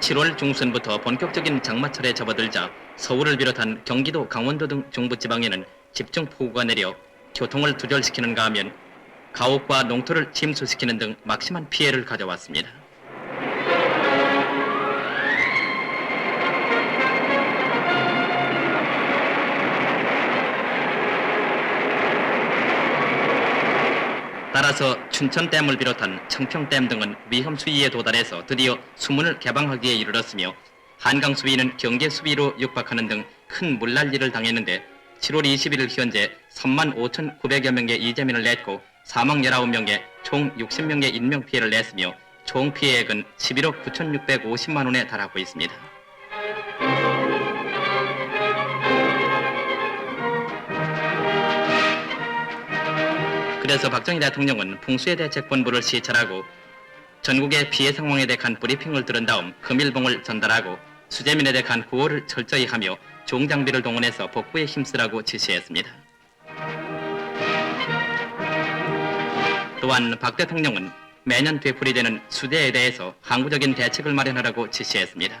7월 중순부터 본격적인 장마철에 접어들자 서울을 비롯한 경기도, 강원도 등 중부 지방에는 집중 폭우가 내려 교통을 두절시키는가 하면 가옥과 농토를 침수시키는 등 막심한 피해를 가져왔습니다. 따라서 춘천댐을 비롯한 청평댐 등은 위험 수위에 도달해서 드디어 수문을 개방하기에 이르렀으며 한강 수위는 경계 수위로 육박하는 등 큰 물난리를 당했는데 7월 21일 현재 3만 5,900여 명의 이재민을 냈고 사망 19명에 총 60명의 인명 피해를 냈으며 총 피해액은 11억 9,650만 원에 달하고 있습니다. 그래서 박정희 대통령은 풍수해대책본부를 시찰하고 전국의 피해 상황에 대한 브리핑을 들은 다음 금일봉을 전달하고 수재민에 대한 구호를 철저히 하며 종장비를 동원해서 복구에 힘쓰라고 지시했습니다. 또한 박 대통령은 매년 되풀이되는 수재에 대해서 항구적인 대책을 마련하라고 지시했습니다.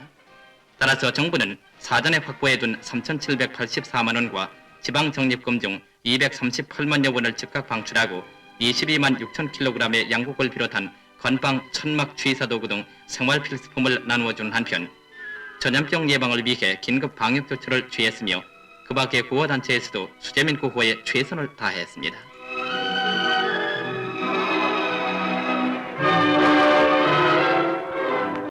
따라서 정부는 사전에 확보해둔 3,784만 원과 지방 적립금 중 238만여 원을 즉각 방출하고 22만 6천 킬로그램의 양국을 비롯한 건빵, 천막, 주의사 도구 등 생활 필수품을 나누어 준 한편 전염병 예방을 위해 긴급 방역 조치를 취했으며 그 밖의 구호단체에서도 수재민 구호에 최선을 다했습니다.